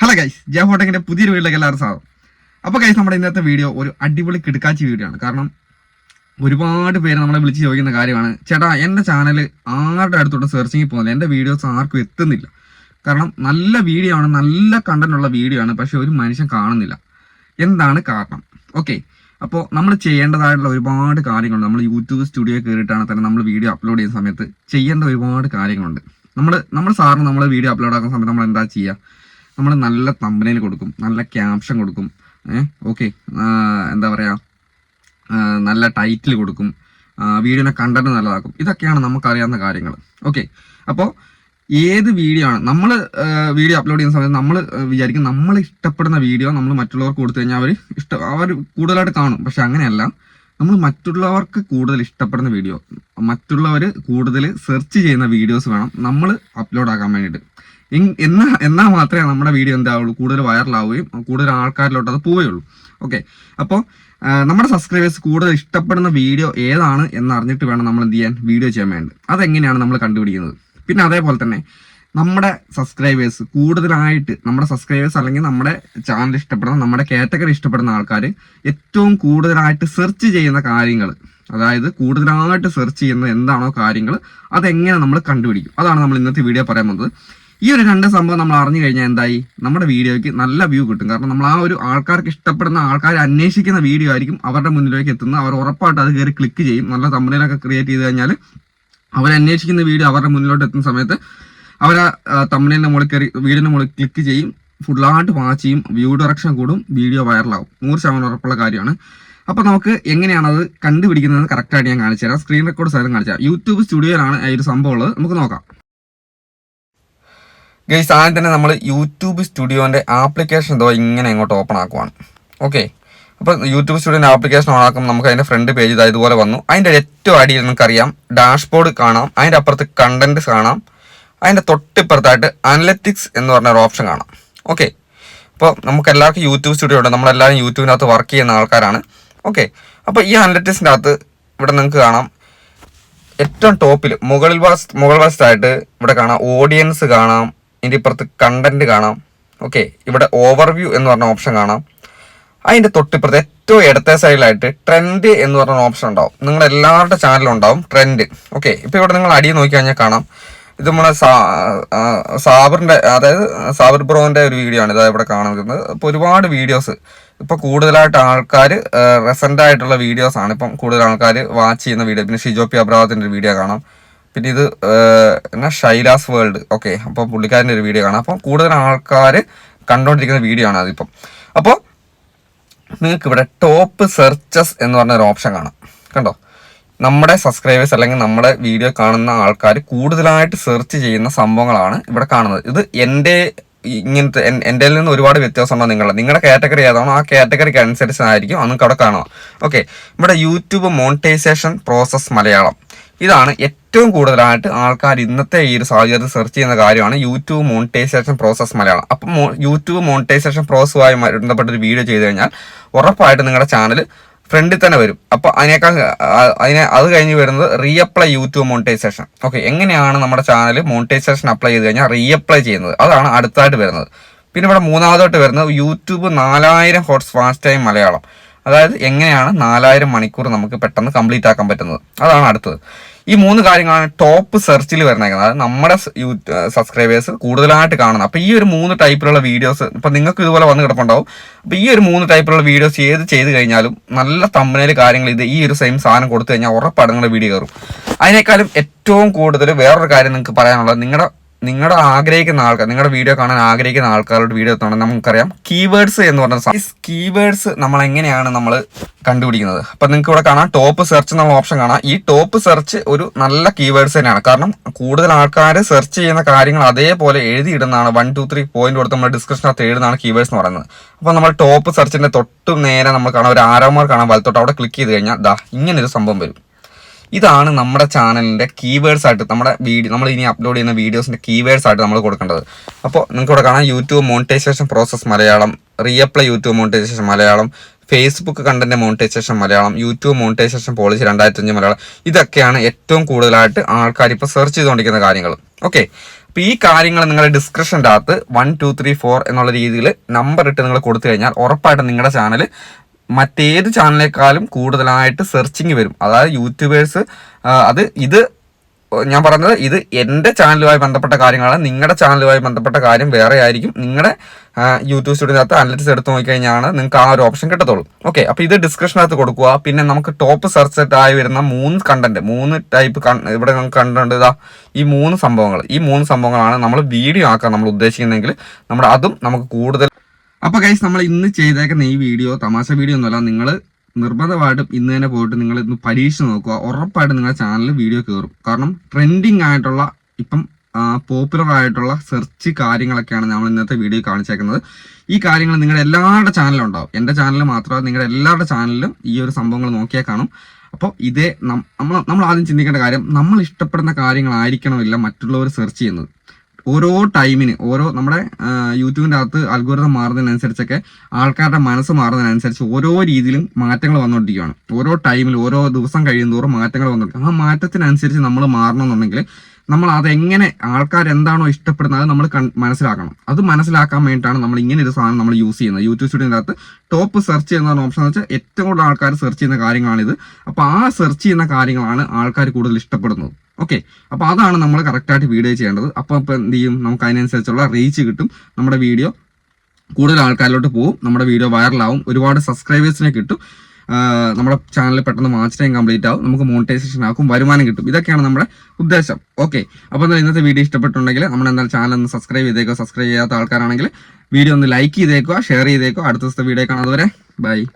Hello guys Jaya ഹോട്ടങ്ങിന്റെ പുതിയൊരു വീട്ടിലേക്ക് എല്ലാവരും സ്വാഗതം. അപ്പോൾ ഗൈസ് നമ്മുടെ ഇന്നത്തെ വീഡിയോ ഒരു അടിപൊളി കിടക്കാച്ചി വീഡിയോ ആണ്. കാരണം ഒരുപാട് പേര് നമ്മളെ വിളിച്ച് ചോദിക്കുന്ന കാര്യമാണ് ചേട്ടാ എന്റെ ചാനൽ ആരുടെ അടുത്തോട്ട് സെർച്ചിങ്ങിൽ പോകുന്നില്ല? എന്റെ വീഡിയോസ് ആർക്കും എത്തുന്നില്ല. കാരണം നല്ല വീഡിയോ ആണ് നല്ല കണ്ടന്റ് ഉള്ള വീഡിയോ ആണ് പക്ഷെ ഒരു മനുഷ്യൻ കാണുന്നില്ല. എന്താണ് കാരണം? ഓക്കെ അപ്പോൾ നമ്മൾ ചെയ്യേണ്ടതായിട്ടുള്ള ഒരുപാട് കാര്യങ്ങളുണ്ട്. നമ്മൾ യൂട്യൂബ് സ്റ്റുഡിയോ കയറിയിട്ടാണ് തന്നെ നമ്മൾ വീഡിയോ അപ്ലോഡ് ചെയ്യുന്ന സമയത്ത് ചെയ്യേണ്ട ഒരുപാട് കാര്യങ്ങളുണ്ട്. നമ്മൾ നമ്മൾ സാറിന് നമ്മൾ വീഡിയോ അപ്ലോഡ് ആക്കുന്ന സമയത്ത് നമ്മൾ എന്താ ചെയ്യുക? നമ്മൾ നല്ല തമ്പനയിൽ കൊടുക്കും നല്ല ക്യാപ്ഷൻ കൊടുക്കും ഓക്കെ എന്താ പറയുക നല്ല ടൈറ്റിൽ കൊടുക്കും വീഡിയോനെ കണ്ടന്റ് നല്ലതാക്കും. ഇതൊക്കെയാണ് നമുക്കറിയാവുന്ന കാര്യങ്ങൾ ഓക്കെ അപ്പോൾ ഏത് വീഡിയോ ആണ് നമ്മൾ വീഡിയോ അപ്ലോഡ് ചെയ്യുന്ന സമയത്ത് നമ്മൾ വിചാരിക്കും നമ്മൾ ഇഷ്ടപ്പെടുന്ന വീഡിയോ നമ്മൾ മറ്റുള്ളവർക്ക് കൊടുത്തു കഴിഞ്ഞാൽ അവർ ഇഷ്ട അവർ കൂടുതലായിട്ട് കാണും. പക്ഷെ അങ്ങനെയല്ല നമ്മൾ മറ്റുള്ളവർക്ക് കൂടുതൽ ഇഷ്ടപ്പെടുന്ന വീഡിയോ മറ്റുള്ളവർ കൂടുതൽ സെർച്ച് ചെയ്യുന്ന വീഡിയോസ് വേണം നമ്മൾ അപ്ലോഡ് ആക്കാൻ വേണ്ടിയിട്ട്. എന്നാ എന്നാൽ മാത്രമേ നമ്മുടെ വീഡിയോ എന്താവുള്ളൂ. കൂടുതൽ വൈറലാവുകയും കൂടുതൽ ആൾക്കാരിലോട്ട് അത് പോവുകയുള്ളൂ. ഓക്കെ അപ്പോൾ നമ്മുടെ സബ്സ്ക്രൈബേഴ്സ് കൂടുതൽ ഇഷ്ടപ്പെടുന്ന വീഡിയോ ഏതാണ് എന്ന് അറിഞ്ഞിട്ട് വേണം നമ്മൾ എന്ത് ചെയ്യാൻ വീഡിയോ ചെയ്യാൻ വേണ്ടത് അതെങ്ങനെയാണ് നമ്മൾ കണ്ടുപിടിക്കുന്നത്? പിന്നെ അതേപോലെ തന്നെ നമ്മുടെ സബ്സ്ക്രൈബേഴ്സ് കൂടുതലായിട്ട് നമ്മുടെ സബ്സ്ക്രൈബേഴ്സ് അല്ലെങ്കിൽ നമ്മുടെ ചാനൽ ഇഷ്ടപ്പെടുന്ന നമ്മുടെ കാറ്റഗറി ഇഷ്ടപ്പെടുന്ന ആൾക്കാർ ഏറ്റവും കൂടുതലായിട്ട് സെർച്ച് ചെയ്യുന്ന കാര്യങ്ങൾ അതായത് കൂടുതലായിട്ട് സെർച്ച് ചെയ്യുന്ന എന്താണോ കാര്യങ്ങൾ അതെങ്ങനെ നമ്മൾ കണ്ടുപിടിക്കും? അതാണ് നമ്മൾ ഇന്നത്തെ വീഡിയോ പറയാൻ പോകുന്നത്. ഈ ഒരു രണ്ട് സംഭവം നമ്മൾ അറിഞ്ഞു കഴിഞ്ഞാൽ എന്തായി? നമ്മുടെ വീഡിയോയ്ക്ക് നല്ല വ്യൂ കിട്ടും. കാരണം നമ്മൾ ആ ഒരു ആൾക്കാർക്ക് ഇഷ്ടപ്പെടുന്ന ആൾക്കാർ അന്വേഷിക്കുന്ന വീഡിയോ ആയിരിക്കും അവരുടെ മുന്നിലേക്ക് എത്തുന്നത്. അവർ ഉറപ്പായിട്ട് അത് കയറി ക്ലിക്ക് ചെയ്യും. നല്ല തമ്പനിലൊക്കെ ക്രിയേറ്റ് ചെയ്ത് കഴിഞ്ഞാൽ അവർ അന്വേഷിക്കുന്ന വീഡിയോ അവരുടെ മുന്നിലോട്ട് എത്തുന്ന സമയത്ത് അവർ ആ തമ്പനിലിന്റെ മുകളിൽ കയറി വീടിന്റെ മുകളിൽ ക്ലിക്ക് ചെയ്യും. ഫുള്ളായിട്ട് വാച്ച് ചെയ്യും. വ്യൂ ഡയറക്ഷൻ കൂടും. വീഡിയോ വൈറലാകും നൂറ് ശതമാനം ഉറപ്പുള്ള കാര്യമാണ്. അപ്പോൾ നമുക്ക് എങ്ങനെയാണത് കണ്ടുപിടിക്കുന്നത് കറക്റ്റായിട്ട് ഞാൻ കാണിച്ചു തരാം. സ്ക്രീൻ റെക്കോർഡ് സൈലം കാണിച്ചു തരാം. യൂട്യൂബ് സ്റ്റുഡിയോയിലാണ് ഈ ഒരു സംഭവം ഉള്ളത്. നമുക്ക് നോക്കാം. ഗൈസ് ആദ്യം തന്നെ നമ്മൾ യൂട്യൂബ് സ്റ്റുഡിയോന്റെ ആപ്ലിക്കേഷൻ എന്തോ ഇങ്ങനെ ഇങ്ങോട്ട് ഓപ്പൺ ആക്കുവാണ്. ഓക്കെ അപ്പോൾ യൂട്യൂബ് സ്റ്റുഡിയോന്റെ ആപ്ലിക്കേഷൻ ഓൺ ആക്കുമ്പോൾ നമുക്ക് അതിന്റെ ഫ്രണ്ട് പേജ് ഇതാ ഇതുപോലെ വന്നു. അതിന്റെ ഏറ്റവും അടിയിൽ നമുക്കറിയാം ഡാഷ്ബോർഡ് കാണാം. അതിന്റെ അപ്പുറത്ത് കണ്ടന്റ് കാണാം. അതിന്റെ തൊട്ടിപ്പുറത്തായിട്ട് അനലറ്റിക്സ് എന്ന് പറഞ്ഞ ഒരു ഓപ്ഷൻ കാണാം. ഓക്കെ അപ്പോൾ നമുക്ക് എല്ലാവർക്കും യൂട്യൂബ് സ്റ്റുഡിയോ ഉണ്ട്. നമ്മളെല്ലാവരും യൂട്യൂബിനകത്ത് വർക്ക് ചെയ്യുന്ന ആൾക്കാരാണ്. ഓക്കെ അപ്പോൾ ഈ അനലറ്റിക്സിന്റെ അകത്ത് ഇവിടെ നിങ്ങൾക്ക് കാണാം. ഏറ്റവും ടോപ്പിൽ മുകളിൽ വശ മുകൾ വശത്തായിട്ട് ഇവിടെ കാണാം. ഓഡിയൻസ് കാണാം. ഇതിന്റെ ഇപ്പുറത്ത് കണ്ടന്റ് കാണാം. ഓക്കെ ഇവിടെ ഓവർവ്യൂ എന്ന് പറഞ്ഞ ഓപ്ഷൻ കാണാം. അതിന്റെ തൊട്ടിപ്പുറത്ത് ഏറ്റവും ഇടത്തെ സൈഡിലായിട്ട് ട്രെൻഡ് എന്ന് പറഞ്ഞ ഓപ്ഷൻ ഉണ്ടാവും. നിങ്ങൾ എല്ലാവരുടെ ചാനലും ഉണ്ടാവും ട്രെൻഡ് ഓക്കെ ഇപ്പോൾ ഇവിടെ നിങ്ങൾ അടിയിൽ നോക്കി കഴിഞ്ഞാൽ കാണാം. ഇത് നമ്മുടെ സാബറിന്റെ അതായത് സാബർ ബ്രോന്റെ ഒരു വീഡിയോ ആണ് ഇതാ ഇവിടെ കാണുന്നത്. അപ്പോൾ ഒരുപാട് വീഡിയോസ് ഇപ്പോൾ കൂടുതലായിട്ട് ആൾക്കാർ റെസന്റായിട്ടുള്ള ആയിട്ടുള്ള വീഡിയോസ് ആണ് ഇപ്പം കൂടുതൽ ആൾക്കാർ വാച്ച് ചെയ്യുന്ന വീഡിയോ പിന്നെ ഷിജോപ്പി അബ്രാഹത്തിന്റെ ഒരു വീഡിയോ കാണാം. പിന്നെ ഇത് എന്നാ ഷൈലാസ് വേൾഡ്. ഓക്കെ അപ്പോൾ പുള്ളിക്കാരന്റെ ഒരു വീഡിയോ കാണാം. അപ്പം കൂടുതൽ ആൾക്കാർ കണ്ടുകൊണ്ടിരിക്കുന്ന വീഡിയോ ആണ് അതിപ്പം. അപ്പോൾ നിങ്ങൾക്ക് ഇവിടെ ടോപ്പ് സെർച്ചസ് എന്ന് പറഞ്ഞ ഒരു ഓപ്ഷൻ കാണാം. കണ്ടോ? നമ്മുടെ സബ്സ്ക്രൈബേഴ്സ് അല്ലെങ്കിൽ നമ്മുടെ വീഡിയോ കാണുന്ന ആൾക്കാർ കൂടുതലായിട്ട് സെർച്ച് ചെയ്യുന്ന സംഭവങ്ങളാണ് ഇവിടെ കാണുന്നത്. ഇത് എന്റെ ഇങ്ങനത്തെ എൻ- എന്റെ നിന്ന് ഒരുപാട് വ്യത്യാസമുണ്ടോ നിങ്ങളുടെ നിങ്ങളുടെ കാറ്റഗറി ഏതാണോ ആ കാറ്റഗറിക്ക് അനുസരിച്ചായിരിക്കും നമുക്ക് അവിടെ കാണുക. ഓക്കെ ഇവിടെ യൂട്യൂബ് മോണിറ്റൈസേഷൻ പ്രോസസ് മലയാളം. ഇതാണ് ഏറ്റവും കൂടുതലായിട്ട് ആൾക്കാർ ഇന്നത്തെ ഈ ഒരു സാഹചര്യത്തിൽ സെർച്ച് ചെയ്യുന്ന കാര്യമാണ് യൂട്യൂബ് മോണിറ്റൈസേഷൻ പ്രോസസ് മലയാളം. അപ്പം യൂട്യൂബ് മോണിറ്റൈസേഷൻ പ്രോസസ്സുമായി ബന്ധപ്പെട്ട ഒരു വീഡിയോ ചെയ്ത് കഴിഞ്ഞാൽ ഉറപ്പായിട്ട് നിങ്ങളുടെ ചാനൽ ഫ്രണ്ടിൽ തന്നെ വരും. അപ്പോൾ അതിനേക്കാൾ അതിനെ അത് കഴിഞ്ഞ് വരുന്നത് റീഅപ്ലൈ യൂട്യൂബ് മോണിറ്റൈസേഷൻ ഓക്കെ എങ്ങനെയാണ് നമ്മുടെ ചാനൽ മോണിറ്റൈസേഷൻ അപ്ലൈ ചെയ്ത് കഴിഞ്ഞാൽ റീഅപ്ലൈ ചെയ്യുന്നത്? അതാണ് അടുത്തായിട്ട് വരുന്നത്. പിന്നെ ഇവിടെ മൂന്നാമതായിട്ട് വരുന്നത് യൂട്യൂബ് നാലായിരം ഹോട്ട്സ് ഫാസ്റ്റ് ടൈം മലയാളം. അതായത് എങ്ങനെയാണ് നാലായിരം മണിക്കൂർ നമുക്ക് പെട്ടെന്ന് കംപ്ലീറ്റ് ആക്കാൻ പറ്റുന്നത്? അതാണ് അടുത്തത്. ഈ മൂന്ന് കാര്യങ്ങളാണ് ടോപ്പ് സെർച്ചിൽ വരുന്നേക്കുന്നത്. അതായത് നമ്മുടെ സബ്സ്ക്രൈബേഴ്സ് കൂടുതലായിട്ട് കാണുന്നത്. അപ്പോൾ ഈ ഒരു മൂന്ന് ടൈപ്പിലുള്ള വീഡിയോസ് ഇപ്പം നിങ്ങൾക്ക് ഇതുപോലെ വന്ന് കിടപ്പുണ്ടാവും. അപ്പോൾ ഈ ഒരു മൂന്ന് ടൈപ്പിലുള്ള വീഡിയോസ് ഏത് ചെയ്ത് കഴിഞ്ഞാലും നല്ല തമ്പനയിൽ കാര്യങ്ങൾ ഇത് ഈ ഒരു സെയിം സാധനം കൊടുത്തു കഴിഞ്ഞാൽ ഉറപ്പാണ് നിങ്ങളുടെ വീഡിയോ കയറും. അതിനേക്കാളും ഏറ്റവും കൂടുതൽ വേറൊരു കാര്യം നിങ്ങൾക്ക് പറയാനുള്ളത് നിങ്ങളുടെ നിങ്ങളുടെ ആഗ്രഹിക്കുന്ന ആൾക്കാർ നിങ്ങളുടെ വീഡിയോ കാണാൻ ആഗ്രഹിക്കുന്ന ആൾക്കാരുടെ വീഡിയോ എത്തണം. നമുക്കറിയാം കീവേഡ്സ് എന്ന് പറഞ്ഞ കീവേഡ്സ് നമ്മൾ എങ്ങനെയാണ് നമ്മൾ കണ്ടുപിടിക്കുന്നത്? അപ്പൊ നിങ്ങൾക്ക് ഇവിടെ കാണാം. ടോപ്പ് സെർച്ച് എന്നുള്ള ഓപ്ഷൻ കാണാം. ഈ ടോപ്പ് സെർച്ച് ഒരു നല്ല കീവേഡ്സ് തന്നെയാണ്. കാരണം കൂടുതൽ ആൾക്കാർ സെർച്ച് ചെയ്യുന്ന കാര്യങ്ങൾ അതേപോലെ എഴുതിയിടുന്നതാണ്. വൺ ടു ത്രീ പോയിന്റ് കൊടുത്ത് നമ്മൾ ഡിസ്ക്രിപ്ഷനകത്ത് എഴുതുന്നതാണ് കീവേഡ്സ് എന്ന് പറയുന്നത്. അപ്പോൾ നമ്മൾ ടോപ്പ് സെർച്ചിന്റെ തൊട്ടും നേരെ നമ്മൾ കാണാം. ഒരു ആരോമാർ കാണാൻ വലത്തോട്ട്. അവിടെ ക്ലിക്ക് ചെയ്ത് കഴിഞ്ഞാൽ ദാ ഇങ്ങനൊരു സംഭവം വരും. ഇതാണ് നമ്മുടെ ചാനലിന്റെ കീവേഡ്സ് ആയിട്ട് നമ്മുടെ വീഡിയോ നമ്മൾ ഇനി അപ്ലോഡ് ചെയ്യുന്ന വീഡിയോസിന്റെ കീവേഡ്സ് ആയിട്ട് നമ്മൾ കൊടുക്കേണ്ടത്. അപ്പോൾ നിങ്ങൾക്ക് ഇവിടെ കാണാം YouTube monetization process Malayalam reapply YouTube monetization Malayalam Facebook content monetization Malayalam YouTube monetization policy രണ്ടായിരത്തി അഞ്ച് മലയാളം ഇതൊക്കെയാണ് ഏറ്റവും കൂടുതലായിട്ട് ആൾക്കാർ ഇപ്പോൾ സെർച്ച് ചെയ്തുകൊണ്ടിരിക്കുന്ന കാര്യങ്ങൾ. ഓക്കെ അപ്പോൾ ഈ കാര്യങ്ങൾ നിങ്ങളുടെ ഡിസ്ക്രിപ്ഷന്റെ അകത്ത് വൺ ടു ത്രീ ഫോർ എന്നുള്ള രീതിയിൽ നമ്പർ ഇട്ട് നിങ്ങൾ കൊടുത്തു കഴിഞ്ഞാൽ ഉറപ്പായിട്ടും നിങ്ങളുടെ ചാനൽ മറ്റേത് ചാനലിനേക്കാളും കൂടുതലായിട്ട് സെർച്ചിങ് വരും. അതായത് യൂട്യൂബേഴ്സ് അത് ഇത് ഞാൻ പറഞ്ഞത് ഇത് എന്റെ ചാനലുമായി ബന്ധപ്പെട്ട കാര്യങ്ങളാണ്. നിങ്ങളുടെ ചാനലുമായി ബന്ധപ്പെട്ട കാര്യം വേറെ ആയിരിക്കും. നിങ്ങളുടെ യൂട്യൂബ് സ്റ്റുഡിയോനകത്ത് അനലിറ്റിക്സ് എടുത്ത് നോക്കിക്കഴിഞ്ഞാണ് നിങ്ങൾക്ക് ആ ഒരു ഓപ്ഷൻ കിട്ടത്തുള്ളൂ. ഓക്കെ അപ്പോൾ ഇത് ഡിസ്ക്രിപ്ഷനകത്ത് കൊടുക്കുക. പിന്നെ നമുക്ക് ടോപ്പ് സെർച്ച് ആയി വരുന്ന മൂന്ന് കണ്ടന്റ് മൂന്ന് ടൈപ്പ് ഇവിടെ നമുക്ക് കണ്ടുണ്ട് ഇതാ ഈ മൂന്ന് സംഭവങ്ങൾ. ഈ മൂന്ന് സംഭവങ്ങളാണ് നമ്മൾ വീഡിയോ ആക്കാൻ നമ്മൾ ഉദ്ദേശിക്കുന്നതെങ്കിൽ നമ്മുടെ അതും നമുക്ക് കൂടുതൽ അപ്പോൾ ഗൈസ് നമ്മൾ ഇന്ന് ചെയ്തേക്കുന്ന ഈ വീഡിയോ തമാശ വീഡിയോ ഒന്നുമല്ല നിങ്ങൾ നിർബന്ധമായിട്ടും ഇന്ന് തന്നെ പോയിട്ട് നിങ്ങൾ ഇന്ന് പരീക്ഷ നോക്കുക. ഉറപ്പായിട്ടും നിങ്ങളുടെ ചാനലിൽ വീഡിയോ കയറും കാരണം ട്രെൻഡിങ് ആയിട്ടുള്ള ഇപ്പം പോപ്പുലർ ആയിട്ടുള്ള സെർച്ച് കാര്യങ്ങളൊക്കെയാണ് നമ്മൾ ഇന്നത്തെ വീഡിയോ കാണിച്ചേക്കുന്നത്. ഈ കാര്യങ്ങൾ നിങ്ങളുടെ എല്ലാവരുടെ ചാനലിലും ഉണ്ടാവും. എന്റെ ചാനലിൽ മാത്രമല്ല നിങ്ങളുടെ എല്ലാവരുടെ ചാനലിലും ഈ ഒരു സംഭവങ്ങൾ നോക്കിയാൽ കാണും. അപ്പോൾ ഇതേ നമ്മൾ നമ്മൾ ആദ്യം ചിന്തിക്കേണ്ട കാര്യം നമ്മൾ ഇഷ്ടപ്പെടുന്ന കാര്യങ്ങളായിരിക്കണമില്ല മറ്റുള്ളവർ സെർച്ച് ചെയ്യുന്നത്? ഓരോ ടൈമിന് ഓരോ നമ്മുടെ യൂട്യൂബിന്റെ അകത്ത് അൽഗോരിതം മാറുന്നതിനനുസരിച്ചൊക്കെ ആൾക്കാരുടെ മനസ്സ് മാറുന്നതിനനുസരിച്ച് ഓരോ രീതിയിലും മാറ്റങ്ങൾ വന്നുകൊണ്ടിരിക്കുകയാണ് ഓരോ ടൈമിൽ ഓരോ ദിവസം കഴിയുന്നതോറും മാറ്റങ്ങൾ വന്നുകൊണ്ടിരിക്കും ആ മാറ്റത്തിനനുസരിച്ച് നമ്മൾ മാറണമെന്നുണ്ടെങ്കിൽ നമ്മൾ അതെങ്ങനെ ആൾക്കാർ എന്താണോ ഇഷ്ടപ്പെടുന്നത് അത് നമ്മൾ മനസ്സിലാക്കണം. അത് മനസ്സിലാക്കാൻ വേണ്ടിയിട്ടാണ് നമ്മൾ ഇങ്ങനെ ഒരു സാധനം നമ്മൾ യൂസ് ചെയ്യുന്നത്. യൂട്യൂബ് സ്റ്റുഡിയോന്റെ അകത്ത് ടോപ്പ് സെർച്ച് ചെയ്യുന്ന ഓപ്ഷൻ എന്ന് വെച്ചാൽ ഏറ്റവും കൂടുതൽ ആൾക്കാർ സെർച്ച് ചെയ്യുന്ന കാര്യങ്ങളാണിത്. അപ്പോൾ ആ സെർച്ച് ചെയ്യുന്ന കാര്യങ്ങളാണ് ആൾക്കാർ കൂടുതൽ ഇഷ്ടപ്പെടുന്നത്. ഓക്കെ അപ്പോൾ അതാണ് നമ്മൾ കറക്റ്റായിട്ട് വീഡിയോ ചെയ്യേണ്ടത്. അപ്പോൾ ഇപ്പോൾ എന്ത് ചെയ്യും? നമുക്ക് അതിനനുസരിച്ചുള്ള റീച്ച് കിട്ടും. നമ്മുടെ വീഡിയോ കൂടുതൽ ആൾക്കാരിലോട്ട് പോകും. നമ്മുടെ വീഡിയോ വൈറലാവും ഒരുപാട് സബ്സ്ക്രൈബേഴ്സിനെ കിട്ടും. നമ്മുടെ ചാനൽ പെട്ടെന്ന് വാച്ച് ടൈം കംപ്ലീറ്റ് ആവും. നമുക്ക് മോണിറ്റൈസേഷൻ ആക്കും വരുമാനം കിട്ടും. ഇതൊക്കെയാണ് നമ്മുടെ ഉദ്ദേശം. ഓക്കെ അപ്പോൾ എന്തായാലും ഇന്നത്തെ വീഡിയോ ഇഷ്ടപ്പെട്ടുണ്ടെങ്കിൽ നമ്മൾ എന്തായാലും ചാനൽ ഒന്ന് സബ്സ്ക്രൈബ് ചെയ്തേക്കോ സബ്സ്ക്രൈബ് ചെയ്യാത്ത ആൾക്കാരാണെങ്കിൽ വീഡിയോ ഒന്ന് ലൈക്ക് ചെയ്തേക്കോ ഷെയർ ചെയ്തേക്കോ. അടുത്ത ദിവസത്തെ വീഡിയോ കാണാം. അതുവരെ ബൈ